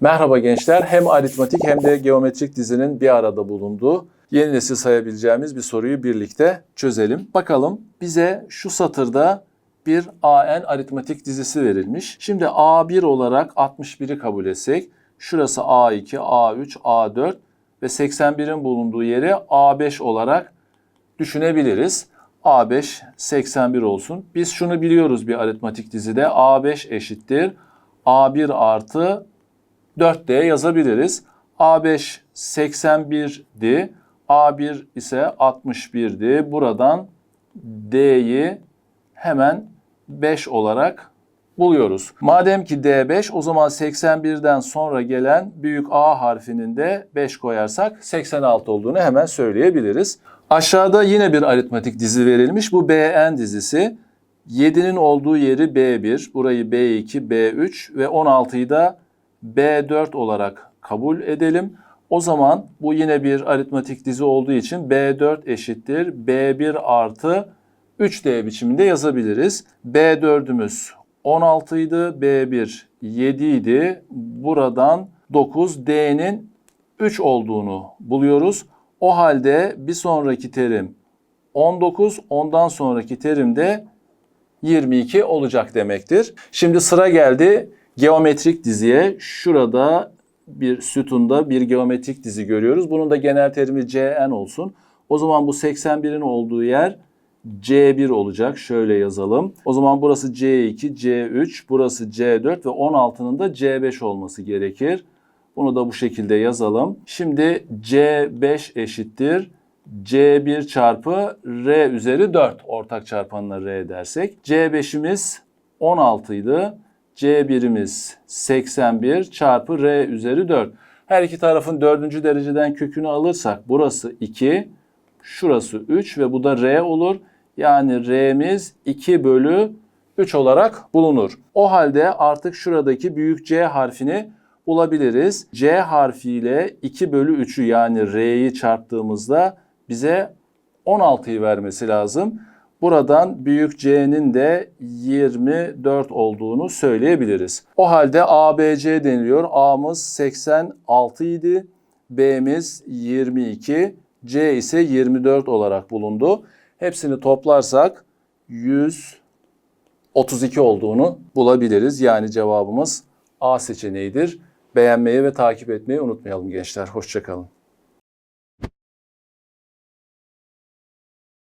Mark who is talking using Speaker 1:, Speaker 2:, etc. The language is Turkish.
Speaker 1: Merhaba gençler. Hem aritmatik hem de geometrik dizinin bir arada bulunduğu yeni nesil sayabileceğimiz bir soruyu birlikte çözelim. Bakalım bize şu satırda bir AN aritmatik dizisi verilmiş. Şimdi A1 olarak 61'i kabul etsek şurası A2, A3, A4 ve 81'in bulunduğu yeri A5 olarak düşünebiliriz. A5 81 olsun. Biz şunu biliyoruz bir aritmatik dizide. A5 eşittir. A1 artı 4D yazabiliriz. A5 81'di. A1 ise 61'di. Buradan D'yi hemen 5 olarak buluyoruz. Madem ki D5 o zaman 81'den sonra gelen büyük A harfinin de 5 koyarsak 86 olduğunu hemen söyleyebiliriz. Aşağıda yine bir aritmatik dizi verilmiş. Bu BN dizisi. 7'nin olduğu yeri B1, burayı B2, B3 ve 16'yı da B4 olarak kabul edelim. O zaman bu yine bir aritmatik dizi olduğu için B4 eşittir B1 artı 3D biçiminde yazabiliriz. B4'ümüz 16 idi, B1 7 idi. Buradan 9 D'nin 3 olduğunu buluyoruz. O halde bir sonraki terim 19, ondan sonraki terim de 22 olacak demektir. Şimdi sıra geldi geometrik diziye. Şurada bir sütunda bir geometrik dizi görüyoruz. Bunun da genel terimi Cn olsun. O zaman bu 81'in olduğu yer C1 olacak. Şöyle yazalım. O zaman burası C2, C3, burası C4 ve 16'nın da C5 olması gerekir. Bunu da bu şekilde yazalım. Şimdi C5 eşittir. C1 çarpı R üzeri 4 ortak çarpanına R dersek. C5'imiz 16 idi. C1'imiz 81 çarpı R üzeri 4. Her iki tarafın dördüncü dereceden kökünü alırsak burası 2, şurası 3 ve bu da R olur. Yani R'miz 2 bölü 3 olarak bulunur. O halde artık şuradaki büyük C harfini bulabiliriz. C harfiyle 2 bölü 3'ü yani R'yi çarptığımızda bize 16'yı vermesi lazım. Buradan büyük C'nin de 24 olduğunu söyleyebiliriz. O halde ABC deniliyor. A'mız 86 idi. B'miz 22. C ise 24 olarak bulundu. Hepsini toplarsak 132 olduğunu bulabiliriz. Yani cevabımız A seçeneğidir. Beğenmeyi ve takip etmeyi unutmayalım gençler. Hoşçakalın.